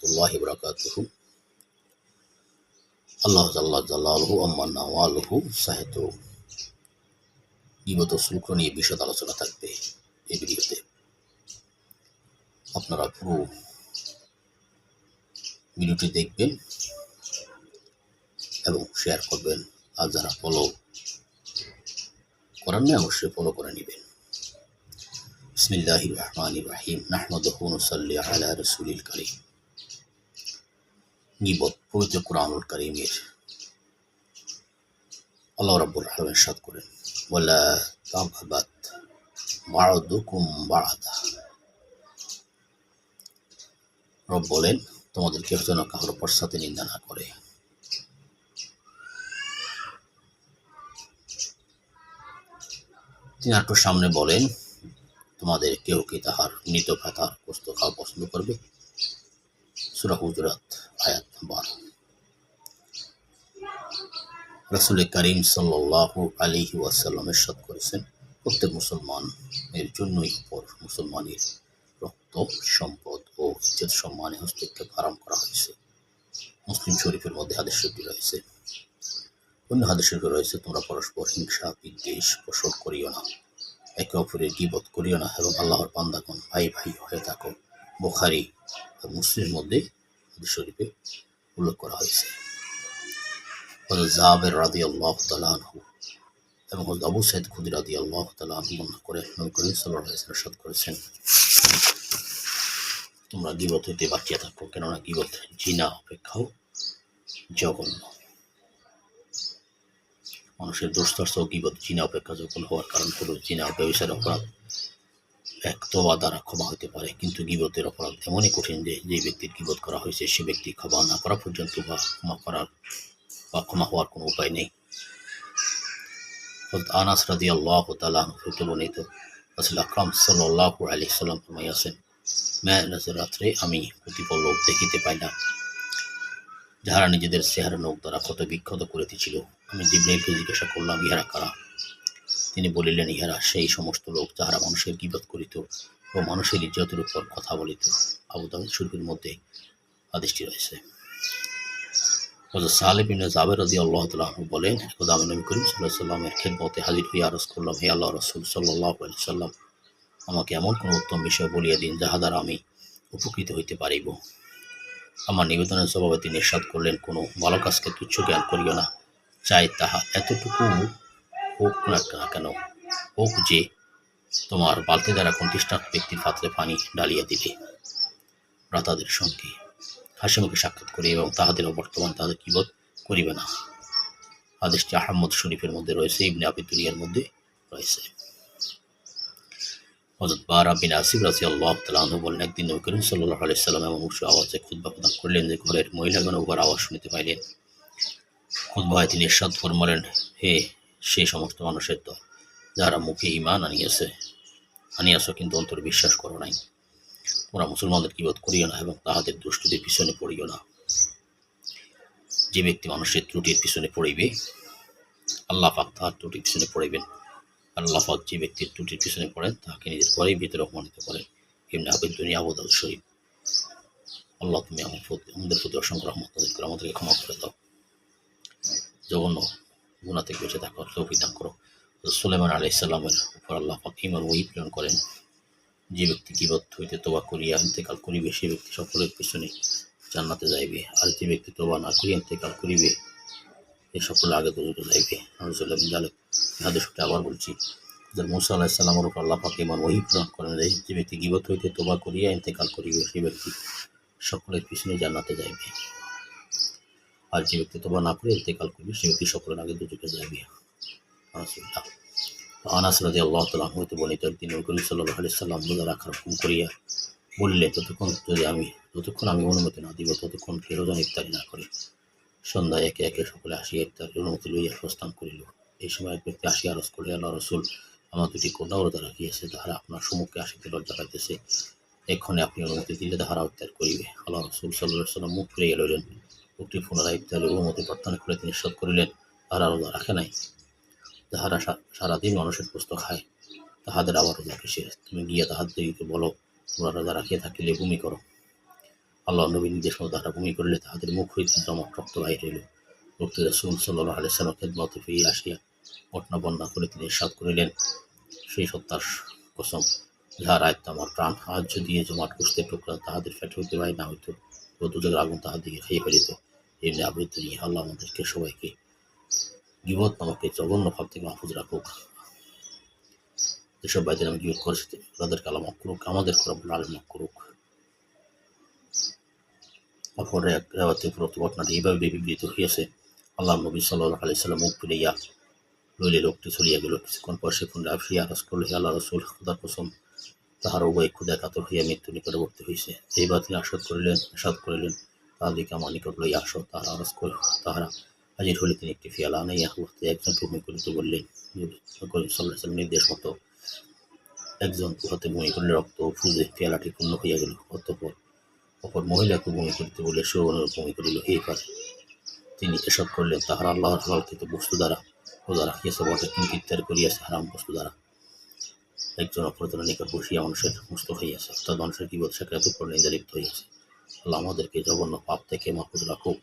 রহমতুল্লাহ বরাকাতুহু। আল্লাহ জাল্লাহ জাল্লাহু আম্মান নাওয়ালহু, সাহেত। গিবত শুল্ক নিয়ে বিশদ আলোচনা থাকবে এই ভিডিওতে। আপনারা পুরো ভিডিওটি দেখবেন এবং শেয়ার করবেন। আর যারা ফলো করার নেই, অবশ্যই ফলো করে নেবেন। বিসমিল্লাহ রহমান রাহিম। নাহমদহ নসল্লি আলা রসুলিল করিম। গিবত পবিত্র কোরআনুল করিমের। আল্লাহ রাব্বুল আলমের সাদ করেন, ওয়ালা তাবাত বা'দুকুম বা'দা। রব বলেন, তোমাদের কেউ যেন পশ্চাতে নিন্দা না করে। তিনি একটু সামনে বলেন, তোমাদের কেউ কি তাহার মৃত গোস্ত খাওয়া পছন্দ করবে? সুরা হুজরাত আয়াত বারো রাসুল করিম সাল্লাহ আলিহি ওয়াসাল্লামের সাদ করেছেন, প্রত্যেক মুসলমান এর জন্যই উপর মুসলমানের রক্ত, সম্পদ ও ইজ্জত সম্মানে হস্তক্ষেপ হারাম করা হয়েছে। মুসলিম শরীফের মধ্যে হাদিস রয়েছে। অন্য হাদিস রয়েছে, তোমরা পরস্পর হিংসা, বিদ্বেষ পোষণ করিও না। একে অপরের গিবত করিও না এবং আল্লাহর পান্দাগণ ভাই ভাই হয়ে থাকো। বোখারি মুসলিমের মধ্যে হাদিস শরীফে উল্লেখ করা হয়েছে। জাহাবের রাদি আল্লাহ তালাহু এবং হজরত আবু সাইদ খুদি রাদি আল্লাহ তালাহ বর্ণনা করে, নবী করিম সাল্লাহ সাদ করেছেন, তোমরা গিবত হইতে বাঁচিয়ে থাকো, কেননা গিবত জিনা অপেক্ষাও জঘন্য। মানুষের দুস্তর্ষ গিবত জিনা অপেক্ষা জঘন্য হওয়ার কারণ হলো জিনা ব্যবসার অপরাধ। এক তোবা দ্বারা ক্ষমা হতে পারে, কিন্তু গিবতের অপরাধ এমনই কঠিন যে যে ব্যক্তির গিবত করা হয়েছে, সে ব্যক্তি ক্ষমা না করা পর্যন্ত বা ক্ষমা করার বা ক্ষমা হওয়ার কোনো উপায় নেই। আনাস রাদি আল্লাহ তালাহ হইতে বর্ণিত আসল আকরাম সাল্লাহ আলি সাল্লাম ফরমাইয়াছেন মেয়াজের রাত্রে আমি প্রতিপল লোক দেখিতে পাইলাম যাহারা নিজেদের চেহারা নোক দ্বারা ক্ষত বিক্ষত করিতেছিল। আমি জিব্রাইলকে জিজ্ঞাসা করলাম, ইহারা কারা? তিনি বলিলেন, ইহারা সেই সমস্ত লোক যাহারা মানুষের গিবত করিত ও মানুষের ইজ্জতের উপর কথা বলিত। আবু দাউদ শরীফের মধ্যে আদেশটি রয়েছে। জাবের আল্লাহ তালাহ বলেন আমি নবী করিম সাল্লাহ সাল্লামের খেদমতে হাজির করলাম, হে আল্লাহ রসুল সাল্লাহ সাল্লাম আমাকে এমন কোনো উত্তম বিষয় বলিয়া দিন যাহা দ্বারা আমি উপকৃত হইতে পারিব। আমার নিবেদনের স্বভাবে তিনি ইরশাদ করলেন, কোনো ভালো কাজকে তুচ্ছ জ্ঞান করিও না। চাই তাহা এতটুকু হোক না কেন, হোক যে তোমার বালতি দ্বারা কোন তৃষ্ণার্থ ব্যক্তির পাত্রে পানি ডালিয়া দিলে ভ্রাতাদের সঙ্গে হাসিমুখে সাক্ষাৎ করি এবং তাহাদের বর্তমান তাহাদের কিবোধ করিবে না। আদেশটি আহমদ শরীফের মধ্যে রয়েছে, ইবনে আবি দুনিয়ার মধ্যে রয়েছে। হজরত আসিফ রাজি আল্লাহ একদিন নবী করিম সাল্লাহ আলাইসাল্লাম আওয়াজে খুদ্া প্রদান করলেন যে ঘরের মহিলাগণ উবার আওয়াজ শুনিতে পাইলেন। খুদ্বায় তিনি এরশাদ ফরমালেন, হে সেই সমস্ত মানুষের দল যারা মুখে ইমান আনিয়েছে। আনিয়াছ কিন্তু অন্তরে বিশ্বাস করো নাই। ওরা মুসলমানদের কিবোধ করিও না এবং তাহাদের দুষ্টুদের পিছনে পড়িও না। যে ব্যক্তি মানুষের ত্রুটির পিছনে পড়িবে, আল্লাহ পাক তাহার ত্রুটির পিছনে পড়িবেন। আল্লাহ পাক যে ব্যক্তির ত্রুটির পিছনে পড়েন, তাহাকে নিজের ঘরেই ভিতরে অপমানিত করেন। এমনি আবেদ দুনিয়া আবুদাল শরীফ। আল্লাহ তুমি আমার প্রতি আমাদের প্রতি অসংখ্য রহমত, আমাদেরকে ক্ষমা করে দাও। জঘন্য গুণা থেকে বেঁচে থাকার তৌফিক করো। সুলেমান আলি ইসলামের উপর আল্লাহ ইমান ওই প্রেরণ করেন। যে ব্যক্তি কিবত হইতে তোবা করিয়া ইন্তেকাল করিবে, সে ব্যক্তি সকলের পিছনে জান্নাতে যাইবে। আর যে ব্যক্তি তোবা না করিয়া ইন্তেকাল করিবে এ সকলে আগে তো যাইবে। আলহামদুলিল্লাহ জালেক হাদিসটা আবার বলছি, যে মুসা আল্লাহ সাল্লামের উপর আল্লাহ ইমান ওই প্রেরণ করেন যে ব্যক্তি গিবত হইতে তোবা করিয়া ইন্তেকাল করিবে, সে ব্যক্তি সকলের পিছনে জান্নাতে যাইবে। আর যে ব্যক্তি তোবা না করে ইন্তেকাল করবে, সে ব্যক্তি সকলের আগে দুটোকে আলহামদুলিল্লাহ আনাস রাজি আল্লাহ তালাহ হইতে বর্ণিত একদিন করিম সাল্লাহ আলি সাল্লাম রোজা রাখার হুকুম করিয়া বললে ততক্ষণ যদি আমি, যতক্ষণ আমি অনুমতি না দিব, ততক্ষণ ফেরোজন রোজান ইফতারি না করে। সন্ধ্যায় একে একে সকলে আসিয়া ইফতারি অনুমতি লইয়া প্রস্থান করিল। এই সময় এক ব্যক্তি আসিয়া আরস করে আল্লাহ রসুল আমার দুটি কন্যা রোজা রাখিয়াছে তাহারা আপনার সম্মুখে আসিতে লজ্জা পাইতেছে। এক্ষণে আপনি অনুমতি দিলে তাহারা ইফতার করিবে। আল্লাহ রসুল সাল্লাহ সাল্লাম মুখ ফিরিয়া লইলেন। লোকটি পুনরায় ইফতারের অনুমতি প্রার্থনা করে তিনি সৎ করিলেন, তাহারা রোজা রাখে নাই। যাহারা সারাদিন মানুষের পুস্তক খায়, তাহাদের আবার রোজা কিসের? তুমি গিয়া তাহাদেরকে বলো, তোমরা রোজা রাখিয়া থাকিলে ভূমি করো। আল্লাহ নবী নির্দেশ মতো তাহারা ভূমি করিলে তাহাদের মুখ হইতে জমট রক্ত বাহির হইল। রক্ত রাসুল সাল্লাহ আলাইসাল্লাম খেদমতে ফিরিয়ে আসিয়া ঘটনা বর্ণনা করে তিনি সাত করিলেন, সেই সত্তার কসম, যাহার আয়ত্ত আমার প্রাণ সাহায্য দিয়ে জমাট কুস্তে টুকরা তাহাদের ফেট হইতে বাই না হইতো ও দুজের আগুন তাহাদিকে খাইয়ে ফেলিত। আবৃত্তি নিয়ে আল্লাহ আমাদেরকে সবাইকে গিবত নামকে জঘন্য ভাব থেকে মাহফুজ রাখুক। যেসব বাইদের আমি গিবত করেছি তাদেরকে আল্লাহ মাফ করুক, আমাদের করা বলে মাফ করুক। অপর এক রেওয়াতে পুরোত ঘটনাটি এইভাবে বিবৃত হইয়াছে। আল্লাহ নবী সাল্লাহ আলি সাল্লাম মুখ ফিরাইয়া লইলে লোকটি চলিয়া গেল। কিছুক্ষণ পর সে পুনরায় আরজ করল হে আল্লাহ রসুল, খুদার তাহার উভয় ক্ষুদা কাতর হইয়া মৃত্যু নিকটবর্তী হইছে। এইবার তিনি আসাদ করিলেন আসাদ করিলেন। আমার নিকট লইয়া আসো, তাহারা আরজ কর তাহারা হাজির হলে তিনি একটি ফিয়ালা আনাইয়া হতে একজন ভূমি করিতে বললেন। সাল্লাহ নির্দেশ মতো একজন উহাতে বমি করলে রক্ত ফুজে পেয়ালাটি পূর্ণ হইয়া গেল। অতঃপর অপর মহিলাকে বমি করিতে বলে অনুরূপ বমি করিল। এইবার তিনি এসব করলেন, তাহার আল্লাহর হালালকৃত বস্তু দ্বারা রোজা রাখিয়াছে বটে কিন্তু ইত্যাদি করিয়াছে হারাম বস্তু দ্বারা একজন অপরজনের নিকট বসিয়া মানুষের মুস্ত হইয়াছে। অর্থাৎ মানুষের কিবত সাকাত উপর নির্ধারিত হইয়াছে। আমাদেরকে জঘন্য পাপ থেকে মাহফুজ রাখুক।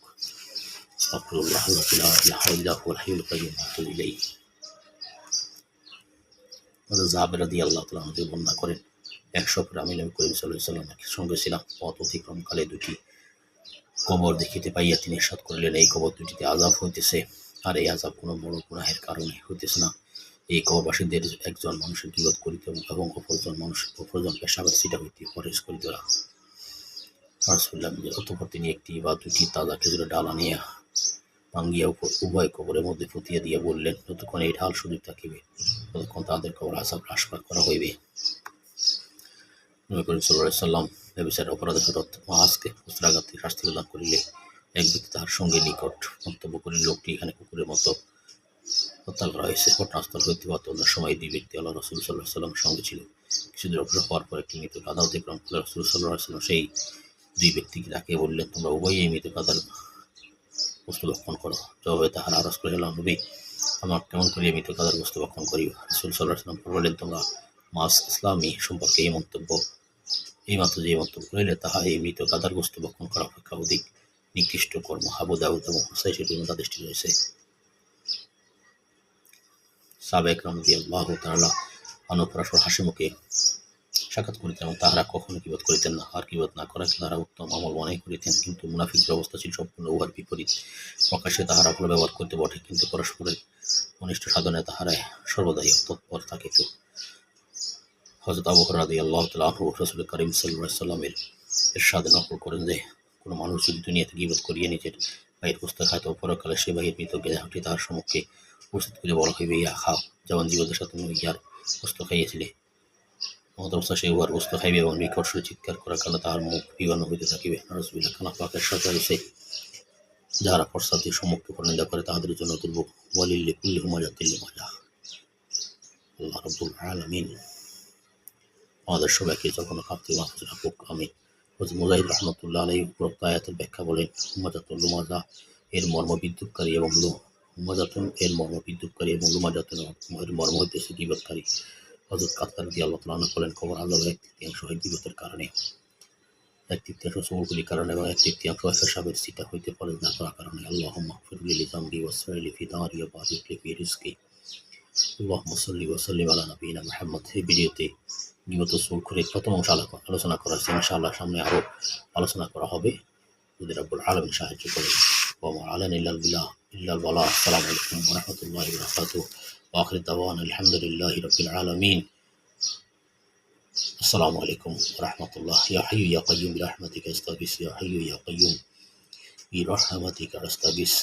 কবর দেখিতে পাইয়া তিনি সাত করিলেন। এই কবর দুটিতে আজাব হইতেছে। আর এই আজাব কোনো বড় গুনাহের কারণে হইতেছে না। এই কবরবাসীদের একজন মানুষের বিরোধ করিতে এবং অপরজন মানুষ অপরজন পেশাবের সিটা হইতে পরেশ করিতে অতপর তিনি একটি বা দুটি তাজা খেজুরের ডাল আনিয়া ভাঙ্গিয়া উভয় কবরের মধ্যে ফুটিয়ে দিয়ে বললেন, যতক্ষণ এই ঢাল সুযোগ থাকিবে, ততক্ষণ তাদের কবর আসাব হ্রাসপাত করা হইবে। সাল্লাম ব্যবসার অপরাধের শাস্তি প্রদান করিলে এক ব্যক্তি তাহার সঙ্গে নিকট মন্তব্য করিল লোকটি এখানে কুকুরের মতো হত্যা করা হয়েছে। ঘটনাস্থল হইতে বা অন্য সময় দুই ব্যক্তি আল্লাহ রসুল সাল্লাহ সাল্লামের সঙ্গে ছিল। কিছুদিন অগ্রসর হওয়ার পর একটি মৃত গাদা অতিক্রম করলে রসুল সাল্লাহ সাল্লাম সেই দুই ব্যক্তিকে ডাকে বললেন তোমরা উভয়ই এই মৃত গাদার বস্তু লক্ষণ করো। জবাবে তাহার আরজ করে এলাম, নবী, আমার কেমন করিয়া মৃত গাদার বস্তু লক্ষণ করি রসুল সাল্লাহ সাল্লাম বললেন, তোমরা মাস ইসলামী সম্পর্কে এই মন্তব্য, এই মাত্র যে মন্তব্য করিলে তাহা এই মৃত গাদার বস্তু বক্ষণ করা অপেক্ষা অধিক নিকৃষ্ট কর্ম। হাবু দাউদ এবং হুসাই সেটির দৃষ্টি রয়েছে। সাবেক রমদি আল্লাহ তাআলা অনুপরাশর হাসি মুখে সাক্ষাৎ করিতেন এবং তাহারা কখনো কিবোধ করিতেন না, আর কিবোধ না করা তাহারা উত্তম আমল মনে করিতেন। কিন্তু মুনাফিকের অবস্থা ছিল সম্পূর্ণ উহার বিপরীত। প্রকাশ্যে তাহারা ভালো ব্যবহার করতে বটে, কিন্তু পরস্পরের অনিষ্ট সাধনে তাহারাই সর্বদাই তৎপর থাকিত। হজরত আবু হরাদি আল্লাহ তালা রসুল করিম সাল্লাহ সাল্লামের এরশাদে নকল করেন যে, কোনো মানুষ যদি দুনিয়াতে গিবোধ করিয়ে নিজের বাইরের পুস্তক খায় তো পরকালে সে বাহির মৃত গেজাহটি তাহার সম্মুখে উপস্থিত করে বলা হইবে, ইয়া খাও যেমন জীবনের সাথে ইয়ার বস্তু খাইয়েছিলে। অবস্থা সে উহার বস্তু খাইবে এবং নিকট চিৎকার করার কারণে তাহার মুখ বিবন্ন হইতে থাকিবে। খানা পাকের যাহারা সম্মুখে করে, তাহাদের জন্য দুর্ভোগ ওয়ালিল্লি আল্লাহ আলমিন। আমাদের সবাইকে যখন কাপতে মাহফুজ রাখুক আমি মুজাহিদ রহমতুল্লাহ উপরোক্ত আয়াতের ব্যাখ্যা বলেন এর মর্ম বিদ্যুৎকারী এবং লু এর মর্ম বিদ্যুৎকারী এবং লুমাজাতুন এর মর্ম হইতেছে গিবতকারী হজরত কাত্তার দিয়ে আল্লাহ তালা বলেন খবর আল্লাহ এক তৃতীয়াংশ হয় কারণে। এক তৃতীয়াংশ সমগুলির কারণে এবং এক তৃতীয়াংশ হইতে পারে না করার কারণে। আল্লাহ মাহফিরুল লিপি রিস্কি আল্লাহ মুসল্লি ওয়াসাল্লিম আলা নবীনা মোহাম্মদ। এই ভিডিওতে বিগত করে প্রথম অংশ আলোচনা করা হয়েছে। ইনশাআল্লাহ সামনে আরও আলোচনা করা হবে। যদি আলমী সাহায্য করে ওমা আলান ইল্লাল إلا البلاء السلام عليكم ورحمة الله وبركاته. وآخر الدوام الحمد لله رب العالمين. السلام عليكم ورحمة الله. يا حي يا قيوم برحمتك أستغيث. يا حي يا قيوم برحمتك أستغيث.